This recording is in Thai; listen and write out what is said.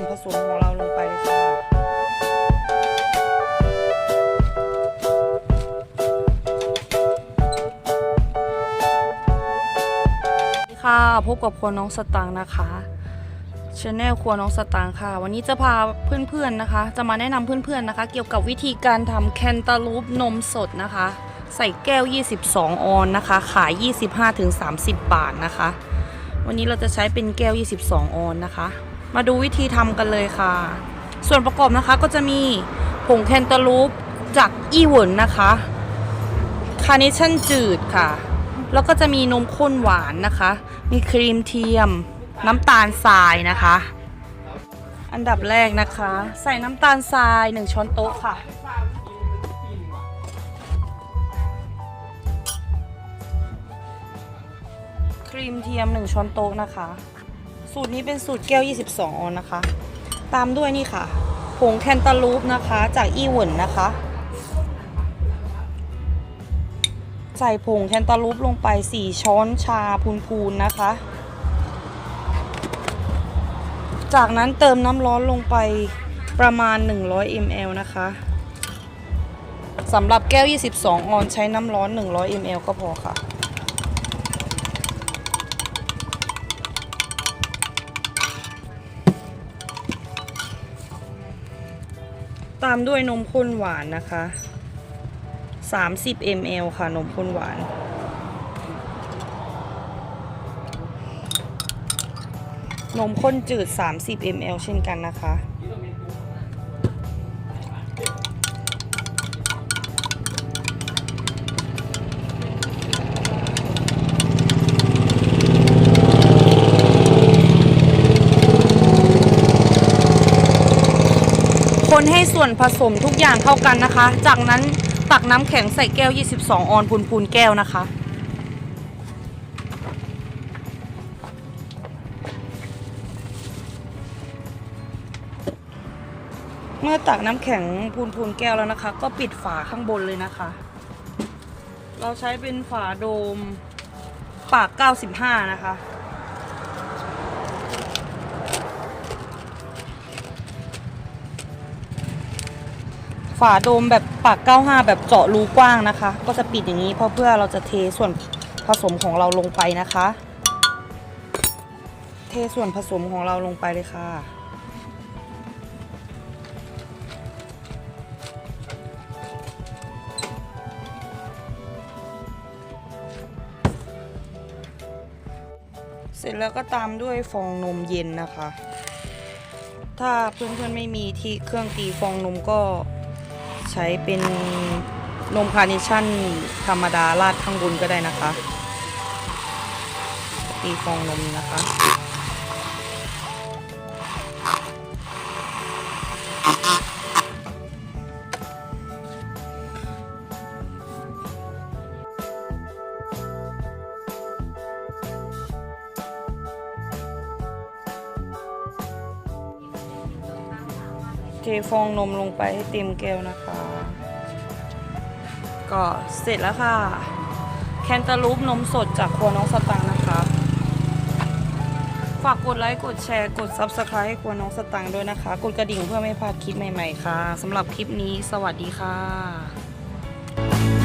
วนผสมของเราลงไปเลยค่ะสวัสดีค่ะ พบกับครัวน้องสตังค์นะคะชาแนลครัวน้องสตังค์ค่ะ วันนี้จะพาเพื่อนๆนะคะ จะมาแนะนำเพื่อนๆนะคะ เกี่ยวกับวิธีการทำแคนตาลูปนมสดนะคะ ใส่แก้ว 22 ออนนะคะ ขาย 25-30 บาทนะคะ วันนี้เราจะใช้เป็นแก้ว 22 ออนนะคะ มาดูวิธีทำกันเลยค่ะ ส่วนประกอบนะคะก็จะมีผงแคนตาลูปจากอีเวิร์นนะคะคาร์เนชั่นจืดค่ะ แล้วก็จะมีนมข้นหวานนะคะ มีครีมเทียม น้ำตาลทรายนะคะ อันดับแรกนะคะ ใส่น้ำตาลทราย 1 ช้อนโต๊ะค่ะครีมเทียม 1 ช้อนโต๊ะนะคะ สูตรนี้เป็นสูตรแก้ว 22ออนนะคะ ตามด้วยนี่ค่ะ ผงแคนตาลูปนะคะ จากอีเวินนะคะ ใส่ผงแคนตาลูปลงไป 4 ช้อนชาพูนๆนะคะ จากนั้นเติมน้ำร้อนลงไปประมาณ 100 ml นะคะสำหรับแก้ว 22 ออนใช้น้ำร้อน 100 ml ก็พอค่ะ ตามด้วยนมข้นหวานนะคะ 30 ml ค่ะ นมข้นหวาน นมข้นจืด 30 ml เช่นกันนะคะ คนให้ส่วนผสมทุกอย่างเข้ากันนะคะ จากนั้นตักน้ำแข็งใส่แก้ว 22 ออนพูนๆแก้วนะคะ เมื่อตักน้ำแข็งพูนๆแก้วแล้วนะคะ ก็ปิดฝาข้างบนเลยนะคะ เราใช้เป็นฝาโดมปาก 95 นะคะ ฝาโดมแบบปาก 95 แบบเจาะรูกว้างนะคะ ก็จะปิดอย่างนี้เพราะเพื่อเราจะเทส่วนผสมของเราลงไปนะคะ เทส่วนผสมของเราลงไปเลยค่ะ เสร็จแล้วก็ตามด้วยฟองนมเย็นนะคะถ้าเพื่อนๆไม่มีที่เครื่องตีฟองนมก็ ใช้เป็นนมคาร์เนชั่นธรรมดาราดข้างบนก็ได้นะคะ ตีฟองนมนะคะ เทฟองนมลงไปให้เต็มแก้วนะคะ ก็เสร็จแล้วค่ะ แคนตาลูปนมสดจากครัวน้องสตังค์นะคะ ฝากกดไลค์กดแชร์กด Subscribe ให้ครัวน้องสตังค์ด้วยนะคะ กดกระดิ่งเพื่อไม่พลาดคลิปใหม่ๆค่ะสำหรับคลิปนี้สวัสดีค่ะ